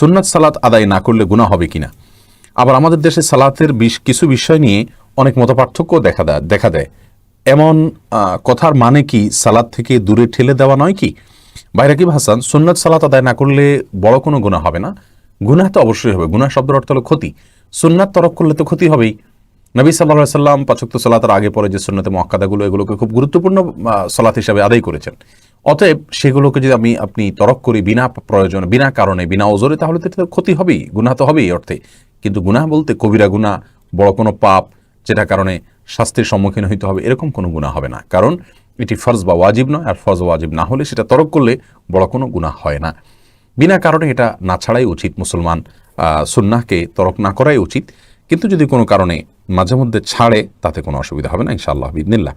সুন্নাত সালাত আদায় না করলে গুনাহ হবে কিনা? আবার আমাদের দেশে সালাতের কিছু বিষয় নিয়ে অনেক মত পার্থক্য দেখা দেয় দেখা দেয়। এমন কথার মানে কি সালাদ থেকে দূরে ঠেলে দেওয়া নয় কি? বাইরাকিব হাসান সুন্নাত সালাত আদায় না করলে বড় কোনো গুনাহ হবে না? গুনাহ তো অবশ্যই হবে। গুনাহ শব্দের অর্থ হলো ক্ষতি। সুন্নাত তরক করলে তো ক্ষতি হবেই। নবী সাল্লাহ সাল্লাম পাচক্ত সালাতের আগে পরে যে সুন্নতে মক্কাদাগুলো এগুলোকে খুব গুরুত্বপূর্ণ সালাত হিসাবে আদায় করেছেন। অতএব সেগুলোকে যদি আমি, আপনি তরক করি বিনা প্রয়োজনে, বিনা কারণে, বিনা ওজরে, তাহলে তো এটা ক্ষতি হবেই, গুনাহ তো হবেই অর্থে। কিন্তু গুনাহ বলতে কবিরা গুনাহ, বড় কোনো পাপ যেটা কারণে শাস্তির সম্মুখীন হইতে হবে, এরকম কোনো গুনাহ হবে না। কারণ এটি ফরজ বা ওয়াজিব নয়, আর ফরজ ওয়াজিব না হলে সেটা তরক করলে বড় কোনো গুনাহ হয় না। বিনা কারণে এটা না ছাড়াই উচিত মুসলমান সুন্নাহকে তরক না করাই উচিত। কিন্তু যদি কোনো কারণে মাঝে মধ্যে ছাড়ে, তাতে কোনো অসুবিধা হবে না, ইনশাআল্লাহ বিদিনিল্লাহ